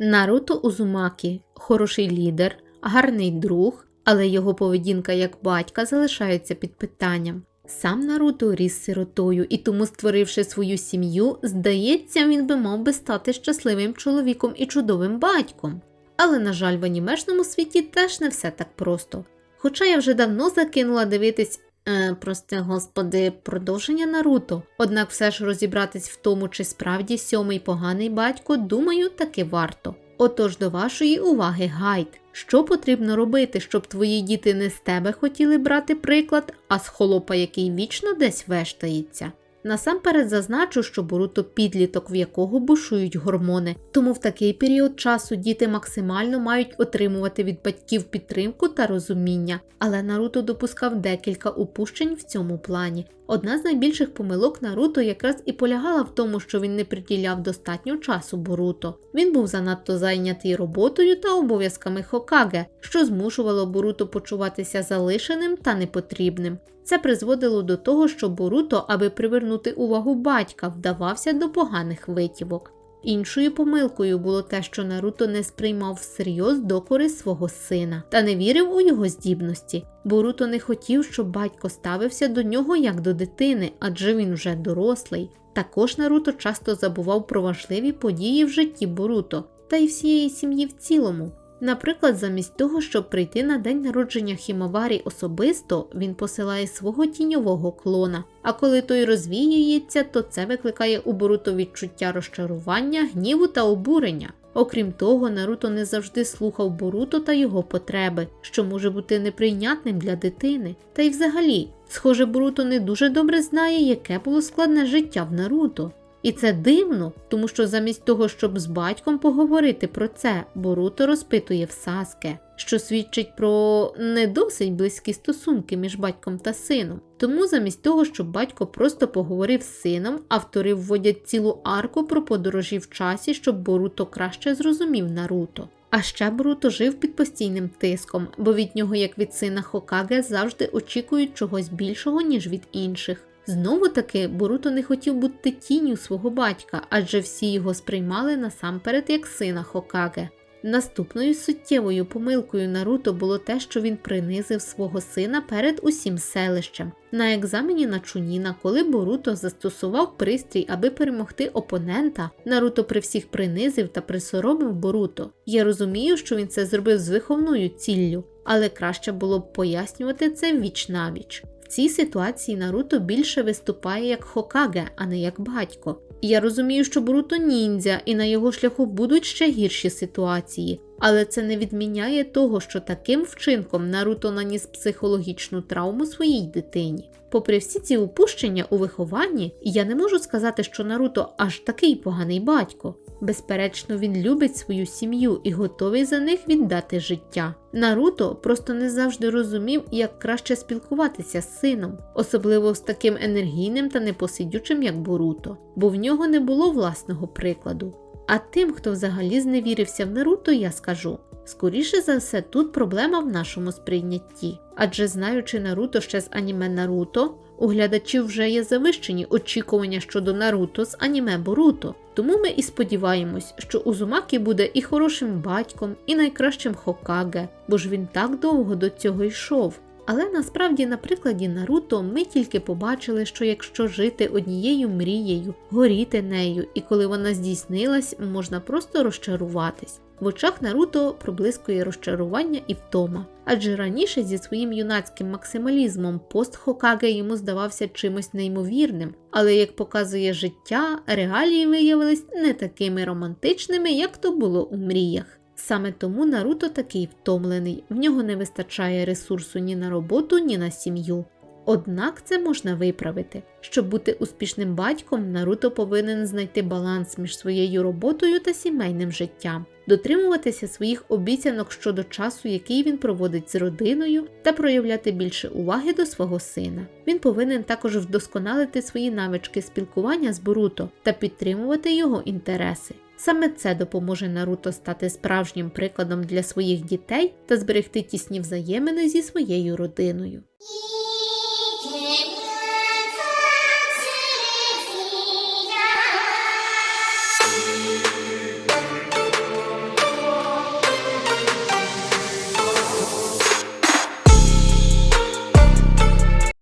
Наруто Узумакі хороший лідер, гарний друг, але його поведінка як батька залишається під питанням. Сам Наруто ріс сиротою і тому, створивши свою сім'ю, здається, він би мав би стати щасливим чоловіком і чудовим батьком. Але, на жаль, в анімешному світі теж не все так просто. Хоча я вже давно закинула дивитись, е, прости господи, продовження Наруто, однак все ж розібратись в тому, чи справді сьомий поганий батько, думаю, таки варто. Отож, до вашої уваги гайд. Що потрібно робити, щоб твої діти не з тебе хотіли брати приклад, а з холопа, який вічно десь вештається? Насамперед зазначу, що Боруто підліток, в якого бушують гормони, тому в такий період часу діти максимально мають отримувати від батьків підтримку та розуміння. Але Наруто допускав декілька упущень в цьому плані. Одна з найбільших помилок Наруто якраз і полягала в тому, що він не приділяв достатньо часу Боруто. Він був занадто зайнятий роботою та обов'язками Хокаге, що змушувало Боруто почуватися залишеним та непотрібним. Це призводило до того, що Боруто, аби привернути увагу батька, вдавався до поганих витівок. Іншою помилкою було те, що Наруто не сприймав всерйоз докори свого сина та не вірив у його здібності. Боруто не хотів, щоб батько ставився до нього як до дитини, адже він вже дорослий. Також Наруто часто забував про важливі події в житті Боруто та й всієї сім'ї в цілому. Наприклад, замість того, щоб прийти на день народження Хімаварі особисто, він посилає свого тіньового клона. А коли той розвіюється, то це викликає у Боруто відчуття розчарування, гніву та обурення. Окрім того, Наруто не завжди слухав Боруто та його потреби, що може бути неприйнятним для дитини. Та й взагалі, схоже, Боруто не дуже добре знає, яке було складне життя в Наруто. І це дивно, тому що замість того, щоб з батьком поговорити про це, Боруто розпитує в Саске, що свідчить про не досить близькі стосунки між батьком та сином. Тому замість того, щоб батько просто поговорив з сином, автори вводять цілу арку про подорожі в часі, щоб Боруто краще зрозумів Наруто. А ще Боруто жив під постійним тиском, бо від нього, як від сина Хокаге, завжди очікують чогось більшого, ніж від інших. Знову таки, Боруто не хотів бути тінню свого батька, адже всі його сприймали насамперед як сина Хокаге. Наступною суттєвою помилкою Наруто було те, що він принизив свого сина перед усім селищем. На екзамені на Чуніна, коли Боруто застосував пристрій, аби перемогти опонента, Наруто при всіх принизив та присоромив Боруто. Я розумію, що він це зробив з виховною ціллю, але краще було б пояснювати це віч навіч. Цій ситуації Наруто більше виступає як Хокаге, а не як батько. Я розумію, що Боруто ніндзя, і на його шляху будуть ще гірші ситуації, але це не відміняє того, що таким вчинком Наруто наніс психологічну травму своїй дитині. Попри всі ці упущення у вихованні, я не можу сказати, що Наруто аж такий поганий батько. Безперечно, він любить свою сім'ю і готовий за них віддати життя. Наруто просто не завжди розумів, як краще спілкуватися з сином, особливо з таким енергійним та непосидючим, як Боруто, бо в нього не було власного прикладу. А тим, хто взагалі зневірився в Наруто, я скажу. Скоріше за все, тут проблема в нашому сприйнятті, адже знаючи Наруто ще з аніме Наруто, у глядачів вже є завищені очікування щодо Наруто з аніме Боруто. Тому ми і сподіваємось, що Узумакі буде і хорошим батьком, і найкращим Хокаге, бо ж він так довго до цього йшов. Але насправді на прикладі Наруто ми тільки побачили, що якщо жити однією мрією, горіти нею, і коли вона здійснилась, можна просто розчаруватись. В очах Наруто проблискує розчарування і втома, адже раніше зі своїм юнацьким максималізмом пост Хокаге йому здавався чимось неймовірним, але як показує життя, реалії виявились не такими романтичними, як то було у мріях. Саме тому Наруто такий втомлений, в нього не вистачає ресурсу ні на роботу, ні на сім'ю. Однак це можна виправити. Щоб бути успішним батьком, Наруто повинен знайти баланс між своєю роботою та сімейним життям, дотримуватися своїх обіцянок щодо часу, який він проводить з родиною, та проявляти більше уваги до свого сина. Він повинен також вдосконалити свої навички спілкування з Боруто та підтримувати його інтереси. Саме це допоможе Наруто стати справжнім прикладом для своїх дітей та зберегти тісні взаємини зі своєю родиною.